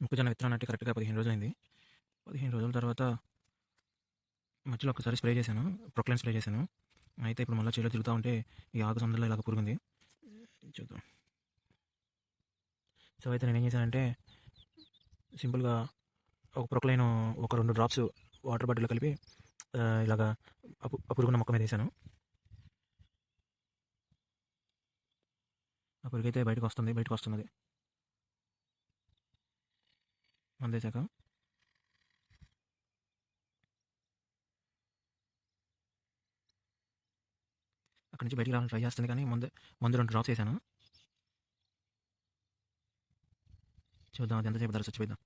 మొక్కజొన్న విత్తనం నాటి కరెక్ట్గా పదిహేను రోజులైంది. పదిహేను రోజుల తర్వాత మధ్యలో ఒకసారి స్ప్రే చేశాను. ప్రొక్లైన్ స్ప్రే చేశాను. అయితే ఇప్పుడు మళ్ళీ చేలో తిరుగుతూ ఉంటే ఈ ఆకు సందులో ఇలాగ పురుగుంది. చూద్దాం. సో అయితే నేను ఏం చేశానంటే సింపుల్గా ఒక ప్రొక్లైన్ ఒక రెండు డ్రాప్స్ వాటర్ బాటిల్లో కలిపి ఇలాగా ఆ ఆ పురుగున్న మొక్క మీద వేసాను ఆ పురుగు అయితే బయటకు వస్తుంది బయటకు వస్తున్నది. మందేశాక అక్కడి నుంచి బయటికి రావాలని ట్రై చేస్తుంది కానీ ముందు ముందు రెండు డ్రాప్ చేశాను చూద్దాం అది ఎంతసేపు ధర చచ్చిపోయిద్దాం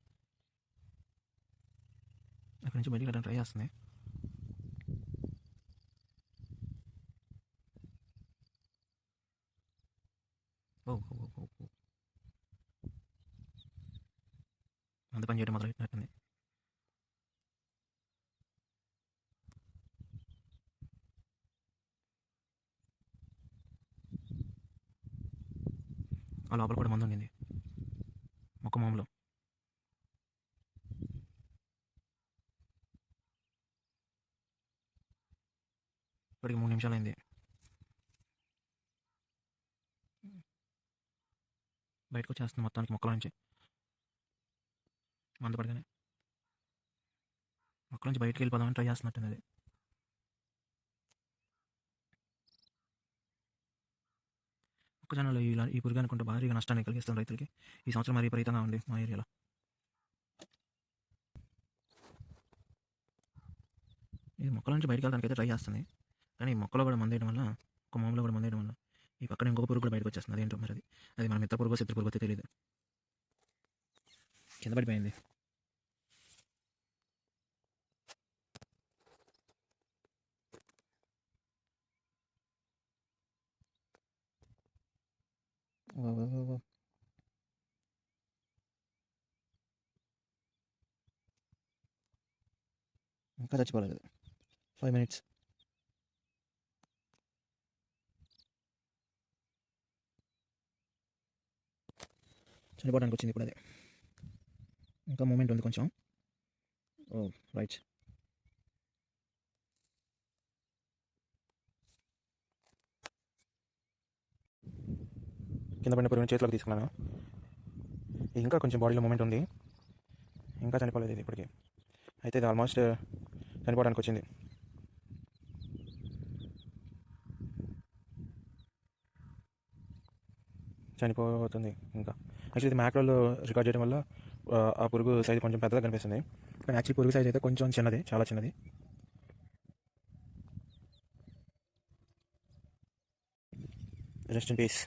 అక్కడి నుంచి బయటికి రావడానికి ట్రై చేస్తుంది. ఓ ఓ, ఓ, అంత పని చేయడం మొదలెట్టినట్టుంది ఆ లోపల కూడా మందు ఉండింది మొక్క మామూలు ఇప్పటికి మూడు నిమిషాలు అయింది బయటకు వచ్చేస్తుంది మొత్తానికి మొక్కల నుంచి మందు పడగానే మొక్కల నుంచి బయటకు వెళ్ళిపోదామని ట్రై చేస్తున్నట్టుంది అది. మొక్కజొన్నలో ఇలా ఈ పురుగు అనుకుంటే భారీగా నష్టాన్ని కలిగిస్తుంది రైతులకి. ఈ సంవత్సరం మరి విపరీతంగా ఉంది మా ఏరియాలో. ఇది మొక్కల నుంచి బయటకు వెళ్ళడానికి అయితే ట్రై చేస్తుంది. కానీ ఈ మొక్కలో కూడా మందేయడం వల్ల ఒక మామూలు కూడా మందేయడం వల్ల ఈ పక్కన ఇంకొక పురుగు కూడా బయటకు వచ్చేస్తుంది. అదేంటో మరి అది. అది మన మిత్ర పురుగు శత్రు పురుగు అయితే తెలియదు కింద పడిపోయింది. ఇంకా చచ్చిపోలేదు ఫైవ్ మినిట్స్ చనిపోవడానికి వచ్చింది ఇప్పుడు అది ఇంకా మూమెంట్ ఉంది కొంచెం ఓ రైట్ కింద పడిన పురుగుని చేతిలోకి తీసుకున్నాను. ఇంకా కొంచెం బాడీలో మూమెంట్ ఉంది. ఇంకా చనిపోలేదు ఇది ఇప్పటికి. అయితే ఇది ఆల్మోస్ట్ uh, చనిపోవడానికి వచ్చింది. చనిపోతుంది ఇంకా. యాక్చువల్లీ ఇది మ్యాక్రోలో రికార్డ్ చేయడం వల్ల uh, ఆ, పురుగు సైజ్ కొంచెం పెద్దగా కనిపిస్తుంది. కానీ యాక్చువల్లీ పురుగు సైజ్ అయితే కొంచెం చిన్నది చాలా చిన్నది. Rest in peace